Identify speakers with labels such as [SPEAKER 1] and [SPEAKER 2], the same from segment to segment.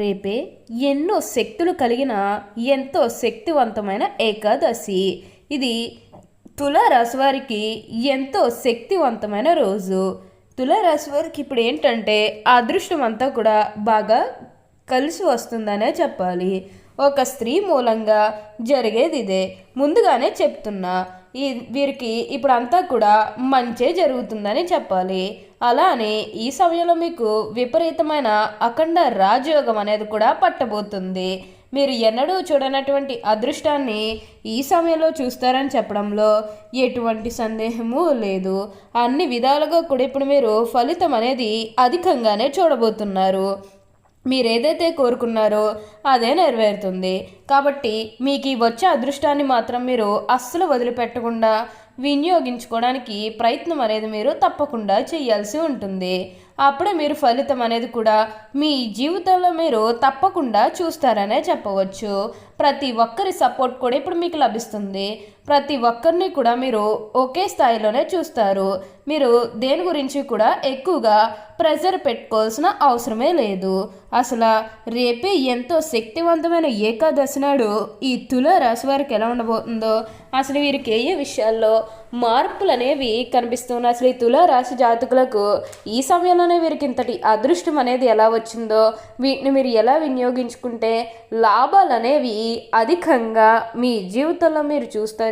[SPEAKER 1] రేపే ఎన్నో శక్తులు కలిగిన ఎంతో శక్తివంతమైన ఏకాదశి. ఇది తులారాశి వారికి ఎంతో శక్తివంతమైన రోజు. తులారాశి వారికి ఇప్పుడు ఏంటంటే అదృష్టం అంతా కూడా బాగా కలిసి వస్తుందనే చెప్పాలి. ఒక స్త్రీ మూలంగా జరిగేది ఇదే. ముందుగానే చెప్తున్నా ఈ వీరికి ఇప్పుడు అంతా కూడా మంచే జరుగుతుందని చెప్పాలి. అలానే ఈ సమయంలో మీకు విపరీతమైన అఖండ రాజయోగం అనేది కూడా పట్టబోతుంది. మీరు ఎన్నడూ చూడనటువంటి అదృష్టాన్ని ఈ సమయంలో చూస్తారని చెప్పడంలో ఎటువంటి సందేహము లేదు. అన్ని విధాలుగా కూడా ఇప్పుడు మీరు ఫలితం అనేది అధికంగానే చూడబోతున్నారు. మీరు ఏదైతే కోరుకున్నారో అదే నెరవేరుతుంది. కాబట్టి మీకు ఈ వచ్చే అదృష్టాన్ని మాత్రం మీరు అస్సలు వదిలిపెట్టకుండా వినియోగించుకోవడానికి ప్రయత్నం అనేది మీరు తప్పకుండా చేయాల్సి ఉంటుంది. అప్పుడే మీరు ఫలితం అనేది కూడా మీ జీవితంలో మీరు తప్పకుండా చూస్తారనే చెప్పవచ్చు. ప్రతి ఒక్కరి సపోర్ట్ కూడా ఇప్పుడు మీకు లభిస్తుంది. ప్రతి ఒక్కరిని కూడా మీరు ఒకే స్థాయిలోనే చూస్తారు. మీరు దేని గురించి కూడా ఎక్కువగా ప్రెజర్ పెట్టుకోవాల్సిన అవసరమే లేదు. అసలు రేపే ఎంతో శక్తివంతమైన ఏకాదశి నాడు ఈ తుల రాశి వారికి ఎలా ఉండబోతుందో అసలు వీరికి ఏ విషయాల్లో మార్పులు అనేవి కనిపిస్తున్నాయి? అసలు ఈ తుల రాశి జాతకులకు ఈ సమయంలోనే వీరికి ఇంతటి అదృష్టం అనేది ఎలా వచ్చిందో వీటిని మీరు ఎలా వినియోగించుకుంటే లాభాలు అనేవి అధికంగా మీ జీవితంలో మీరు చూస్తారు?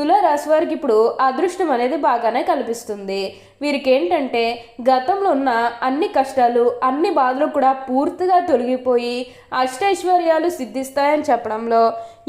[SPEAKER 1] తులారాశి వారికి ఇప్పుడు అదృష్టం అనేది బాగానే కల్పిస్తుంది వీరికి ఏంటంటే గతంలో ఉన్న అన్ని కష్టాలు అన్ని బాధలు కూడా పూర్తిగా తొలగిపోయి అష్టైశ్వర్యాలు సిద్ధిస్తాయని చెప్పడంలో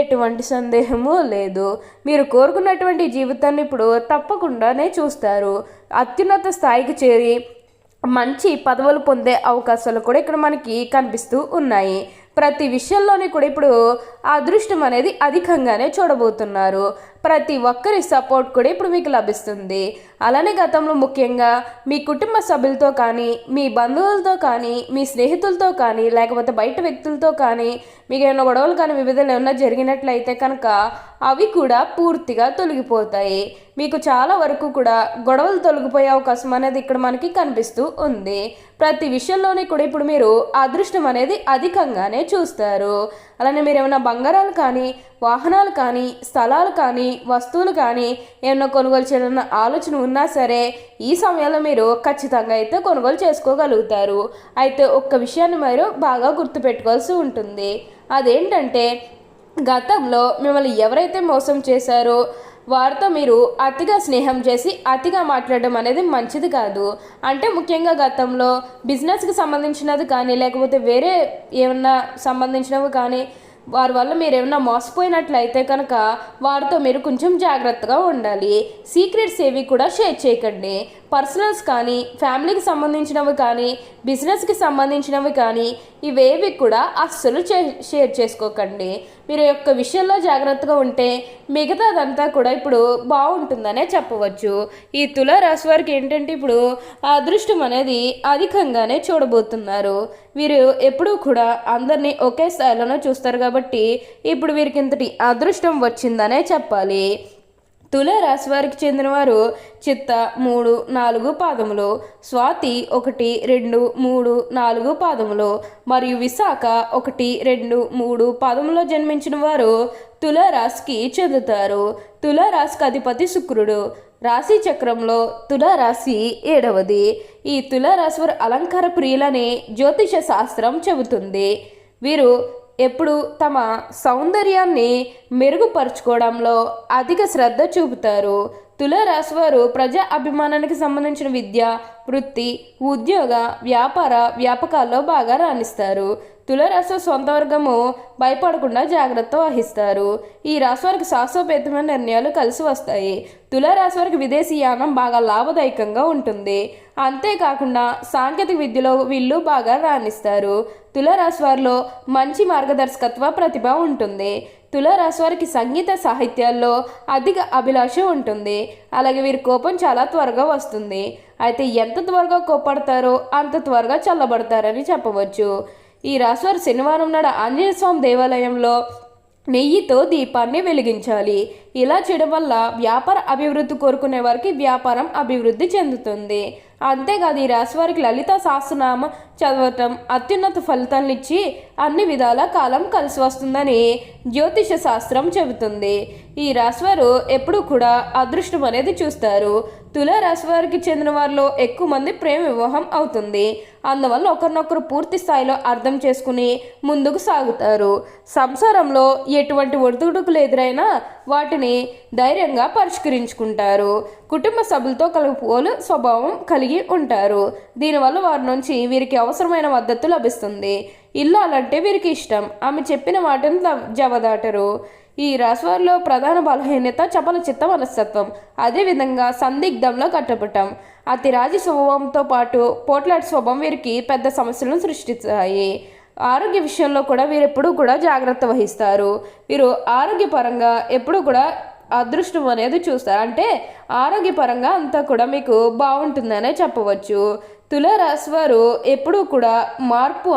[SPEAKER 1] ఎటువంటి సందేహము లేదు. మీరు కోరుకున్నటువంటి జీవితాన్ని ఇప్పుడు తప్పకుండానే చూస్తారు. అత్యున్నత స్థాయికి చేరి మంచి పదవులు పొందే అవకాశాలు కూడా ఇక్కడ మనకి కనిపిస్తూ ఉన్నాయి. ప్రతి విషయంలోని కూడా ఇప్పుడు అదృష్టం అనేది అధికంగానే చూడబోతున్నారు. ప్రతి ఒక్కరి సపోర్ట్ కూడా ఇప్పుడు మీకు లభిస్తుంది. అలానే గతంలో ముఖ్యంగా మీ కుటుంబ సభ్యులతో కానీ మీ బంధువులతో కానీ మీ స్నేహితులతో కానీ లేకపోతే బయట వ్యక్తులతో కానీ మీకు ఏమైనా గొడవలు కానీ వివిధలు ఏమైనా జరిగినట్లయితే కనుక అవి కూడా పూర్తిగా తొలగిపోతాయి. మీకు చాలా వరకు కూడా గొడవలు తొలగిపోయే అవకాశం అనేది ఇక్కడ మనకి కనిపిస్తూ ఉంది. ప్రతి విషయంలోనే కూడా ఇప్పుడు మీరు అదృష్టం అనేది అధికంగానే చూస్తారు. అలానే మీరు ఏమైనా బంగారాలు కానీ వాహనాలు కానీ స్థలాలు కానీ వస్తువులు కానీ ఏమైనా కొనుగోలు చేయాలన్న ఆలోచన ఉన్నా సరే ఈ సమయంలో మీరు ఖచ్చితంగా అయితే కొనుగోలు చేసుకోగలుగుతారు. అయితే ఒక్క విషయాన్ని మీరు బాగా గుర్తుపెట్టుకోవాల్సి ఉంటుంది. అదేంటంటే గతంలో మిమ్మల్ని ఎవరైతే మోసం చేశారో వారితో మీరు అతిగా స్నేహం చేసి అతిగా మాట్లాడడం అనేది మంచిది కాదు. అంటే ముఖ్యంగా గతంలో బిజినెస్కి సంబంధించినది కానీ లేకపోతే వేరే ఏమన్నా సంబంధించినవి కానీ వారి వల్ల మీరు ఏమైనా మోసపోయినట్లయితే కనుక వారితో మీరు కొంచెం జాగ్రత్తగా ఉండాలి. సీక్రెట్స్ ఏవి కూడా షేర్ చేయకండి. పర్సనల్స్ కానీ ఫ్యామిలీకి సంబంధించినవి కానీ బిజినెస్కి సంబంధించినవి కానీ ఇవేవి కూడా అస్సలు షేర్ చేసుకోకండి. మీరు యొక్క విషయంలో జాగ్రత్తగా ఉంటే మిగతాదంతా కూడా ఇప్పుడు బాగుంటుందనే చెప్పవచ్చు. ఈ తులారాశి వారికి ఏంటంటే ఇప్పుడు అదృష్టం అనేది అధికంగానే చూడబోతున్నారు. వీరు ఎప్పుడూ కూడా అందరినీ ఒకే స్థాయిలోనే చూస్తారు కాబట్టి ఇప్పుడు వీరికి ఇంతటి అదృష్టం వచ్చిందనే చెప్పాలి. తులరాశి వారికి చెందినవారు చిత్త మూడు నాలుగు పాదములు స్వాతి ఒకటి రెండు మూడు నాలుగు పాదములు మరియు విశాఖ ఒకటి రెండు మూడు పాదములో జన్మించిన వారు తులరాశికి చెందుతారు. తులరాశికి అధిపతి శుక్రుడు. రాశి చక్రంలో తులారాశి ఏడవది. ఈ తులారాశి వారు అలంకార ప్రియులని జ్యోతిష శాస్త్రం చెబుతుంది. వీరు ఎప్పుడు తమ సౌందర్యాన్ని మెరుగుపరుచుకోవడంలో అధిక శ్రద్ధ చూపుతారు. తులారాశి వారు ప్రజా అభిమానానికి సంబంధించిన విద్య వృత్తి ఉద్యోగ వ్యాపార వ్యాపకాల్లో బాగా రాణిస్తారు. తులరాశి సొంత వర్గము భయపడకుండా జాగ్రత్త వహిస్తారు. ఈ రాశి వారికి శాశ్వతమైన నిర్ణయాలు కలిసి వస్తాయి. తులారాశి వారికి విదేశీ యానం బాగా లాభదాయకంగా ఉంటుంది. అంతేకాకుండా సాంకేతిక విద్యలో వీళ్ళు బాగా రాణిస్తారు. తులారాశి వారిలో మంచి మార్గదర్శకత్వ ప్రతిభ ఉంటుంది. తులారాశి వారికి సంగీత సాహిత్యాల్లో అధిక అభిలాష ఉంటుంది. అలాగే వీరి కోపం చాలా త్వరగా వస్తుంది. అయితే ఎంత త్వరగా కోపడతారో అంత త్వరగా చల్లబడతారని చెప్పవచ్చు. ఈ రాశివారు శనివారం నాడు ఆంజనేయ స్వామి దేవాలయంలో నెయ్యితో దీపాన్ని వెలిగించాలి. ఇలా చేయడం వల్ల వ్యాపార అభివృద్ధి కోరుకునే వారికి వ్యాపారం అభివృద్ధి చెందుతుంది. అంతేకాదు ఈ రాశి వారికి లలిత సహస్రనామ చదవటం అత్యున్నత ఫలితాలను ఇచ్చి అన్ని విధాల కాలం కలిసి వస్తుందని జ్యోతిష శాస్త్రం చెబుతుంది. ఈ రాశివారు ఎప్పుడూ కూడా అదృష్టం అనేది చూస్తారు. తులా రాశి వారికి చెందిన వారిలో ఎక్కువ మంది ప్రేమ వివాహం అవుతుంది. అందువల్ల ఒకరినొకరు పూర్తి స్థాయిలో అర్థం చేసుకుని ముందుకు సాగుతారు. సంసారంలో ఎటువంటి ఒడిదుడుకులు ఎదురైనా వాటిని ధైర్యంగా పరిష్కరించుకుంటారు. కుటుంబ సభ్యులతో కలుపుకోలు స్వభావం కలిగి ఉంటారు. దీనివల్ల వారి నుంచి వీరికి అవసరమైన మద్దతు లభిస్తుంది. ఇల్లాలంటే వీరికి ఇష్టం. ఆమె చెప్పిన వాటిని జవదాటరు. ఈ రాశివారిలో ప్రధాన బలహీనత చపల చిత్త మనస్తత్వం అదేవిధంగా సందిగ్ధంలో కట్టపటం అతి రాజి స్వభావంతో పాటు పోట్లాడి స్వభావం వీరికి పెద్ద సమస్యలను సృష్టిస్తాయి. ఆరోగ్య విషయంలో కూడా వీరు ఎప్పుడూ కూడా జాగ్రత్త వహిస్తారు. వీరు ఆరోగ్యపరంగా ఎప్పుడూ కూడా అదృష్టం అనేది చూస్తారు. అంటే ఆరోగ్యపరంగా అంతా కూడా మీకు బాగుంటుందనే చెప్పవచ్చు. తులారాశి వారు ఎప్పుడూ కూడా మార్పు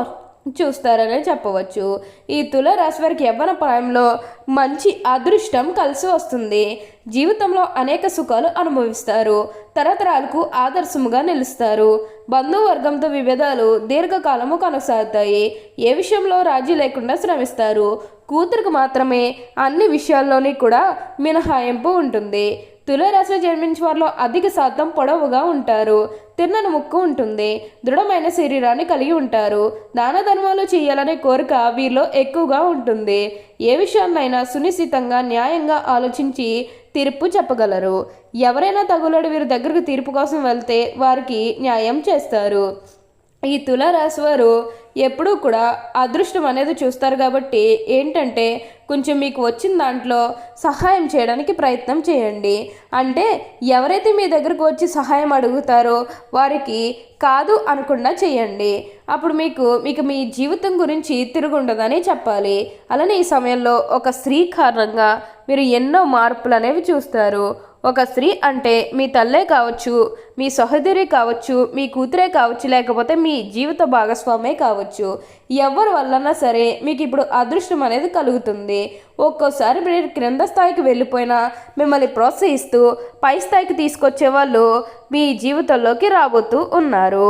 [SPEAKER 1] చూస్తారనే చెప్పవచ్చు. ఈ తుల రాశి వారికి యవ్వన ప్రాయంలో మంచి అదృష్టం కలిసి వస్తుంది. జీవితంలో అనేక సుఖాలు అనుభవిస్తారు. తరతరాలకు ఆదర్శముగా నిలుస్తారు. బంధువర్గంతో విభేదాలు దీర్ఘకాలము కొనసాగుతాయి. ఏ విషయంలో రాజీ లేకుండా శ్రమిస్తారు. కూతురుకు మాత్రమే అన్ని విషయాల్లోని కూడా మినహాయింపు ఉంటుంది. తులారాశిలో జన్మించిన వారిలో అధిక శాతం పొడవుగా ఉంటారు. తిన్నని ముక్కు ఉంటుంది. దృఢమైన శరీరాన్ని కలిగి ఉంటారు. దాన ధర్మాలు చేయాలనే కోరిక వీరిలో ఎక్కువగా ఉంటుంది. ఏ విషయాన్నైనా సునిశ్చితంగా న్యాయంగా ఆలోచించి తీర్పు చెప్పగలరు. ఎవరైనా తగులడు వీరి దగ్గరకు తీర్పు కోసం వెళ్తే వారికి న్యాయం చేస్తారు. ఈ తులారాశి వారు ఎప్పుడూ కూడా అదృష్టం అనేది చూస్తారు కాబట్టి ఏంటంటే కొంచెం మీకు వచ్చిన దాంట్లో సహాయం చేయడానికి ప్రయత్నం చేయండి. అంటే ఎవరైతే మీ దగ్గరకు వచ్చి సహాయం అడుగుతారో వారికి కాదు అనకుండా చేయండి. అప్పుడు మీకు మీకు మీ జీవితం గురించి తిరుగుండదని చెప్పాలి. అలానే ఈ సమయంలో ఒక స్త్రీ కారణంగా మీరు ఎన్నో మార్పులు అనేవి చూస్తారు. ఒక స్త్రీ అంటే మీ తల్లే కావచ్చు మీ సహోదరి కావచ్చు మీ కూతురే కావచ్చు లేకపోతే మీ జీవిత భాగస్వామే కావచ్చు. ఎవరి వల్లన్నా సరే మీకు ఇప్పుడు అదృష్టం అనేది కలుగుతుంది. ఒక్కోసారి మీరు క్రింద స్థాయికి వెళ్ళిపోయినా మిమ్మల్ని ప్రోత్సహిస్తూ పై స్థాయికి తీసుకొచ్చే వాళ్ళు మీ జీవితంలోకి రాబోతూ ఉన్నారు.